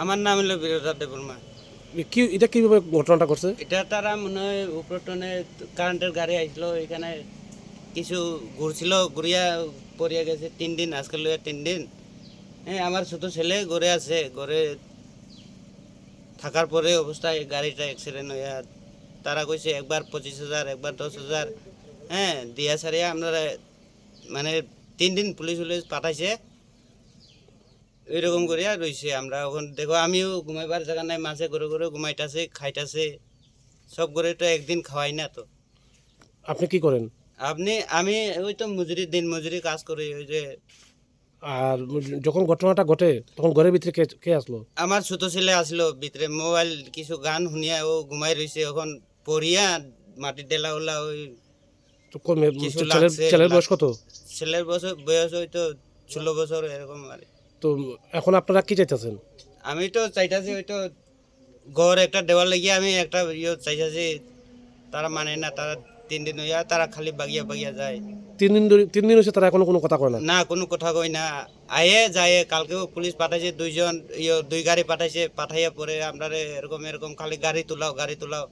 আমার নাম হলো বীরদা দেবর্মা কি এটা কীভাবে ঘটনাটা করছে এটা তারা মনে হয় উপরটনে কারেন্টের গাড়ি আসলো এখানে কিছু ঘুরছিল ঘুরিয়া পড়িয়া গেছে তিন দিন আজকাল লইয়া তিন দিন। হ্যাঁ আমার ছোট ছেলে ঘরে আছে ঘরে থাকার পরে অবস্থায় গাড়িটা অ্যাক্সিডেন্ট হইয়া তারা কইছে একবার পঁচিশ হাজার একবার দশ হাজার। হ্যাঁ দিয়া সারিয়া আপনারা মানে তিন দিন পুলিশ উলিশ পাঠাইছে। এরকম করিয়া রইছে আমরা। ওখানে দেখো আমিও ঘুমাইবার জায়গা নাই মাছে ঘরে ঘরে ঘুমাইতাছে খাইতাছে সব করে তো একদিন খাওয়াই না তো। আপনি কি করেন? আপনি আমি ওই তো মজুরি দিন মজুরি কাজ করি ওই যে আর যখন ঘটনাটা ঘটে তখন ঘরের ভিতরে কে কে আসলো? আমার ছোট ছেলে আসলো ভিতরে মোবাইল কিছু গান শুনিয়া ও ঘুমাই রইছে। এখন পড়িয়া মাটির ডেলা ওলা ওই তো ছেলের বয়স কত? ছেলের বছর বয়স হয়তো ষোলো বছর এরকম আর। তো এখন আপনারা কি চাইতেছেন? আমি তো চাইতাছি ওই তো ঘর একটা দেওয়ার লাগিয়ে আমি একটা ইয়ে চাইতাছি তারা মানে না তারা তিন দিন হইয়া তারা খালি বাগিয়া বাগিয়া যায়। তিন দিন ধরে তিন দিন হচ্ছে তারা এখনও কোনো কথা কয় না? না কোনো কথা কই না। আয়ে যায় কালকেও পুলিশ পাঠাইছে দুইজন ইয়ে দুই গাড়ি পাঠাইছে পাঠাইয়া পরে আমরা এরকম এরকম খালি গাড়ি তুলাও গাড়ি তুলাও।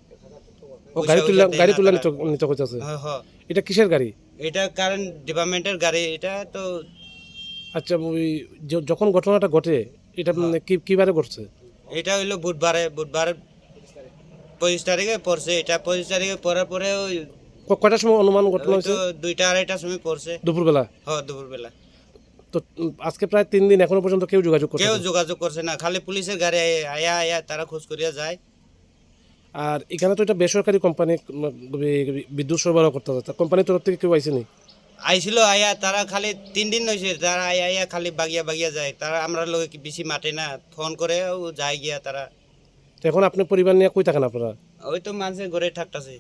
ও গাড়ি তুলে গাড়ি তুলে নিতে নিতে কইতাছে? হ, হ। এটা কিসের গাড়ি? এটা কারেন্ট ডিপার্টমেন্টের গাড়ি এটা তো আচ্ছা ওই যখন ঘটনাটা ঘটে এটা মানে কি কিবারে ঘটছে? এটা হইল বুধবারে বুধবার পঁচিশ তারিখে পড়ছে। এটা পঁচিশ তারিখে পড়ার পরে ওই ক- কয়টার সময় অনুমান ঘটনা হয়েছে? দুইটা আড়াইটার সময় পড়ছে। দুপুরবেলা? হ দুপুরবেলা। তো আজকে প্রায় তিন দিন এখনও পর্যন্ত কেউ যোগাযোগ করছে কেউ যোগাযোগ করছে না। খালি পুলিশের গাড়ি আয়ে- আয়া আয়া তারা খোঁজ করিয়া যায়। আর এখানে তো এটা বেসরকারি কোম্পানি বিদ্যুৎ সরবরাহ করতে হবে। কোম্পানির তরফ থেকে কেউ আইসেনি? আইছিল আয়া তারা খালি তিন দিন হয়েছে তারা আয়া আয়া খালি বাগিয়া বাগিয়া যায়। তারা আমরা লোক বেশি মাঠে না ফোন করে যায় গিয়া তারা। তো এখন আপনার পরিবার নিয়ে কই থাকেন আপনারা ওই তো মানুষের ঘরে থাকতেছে।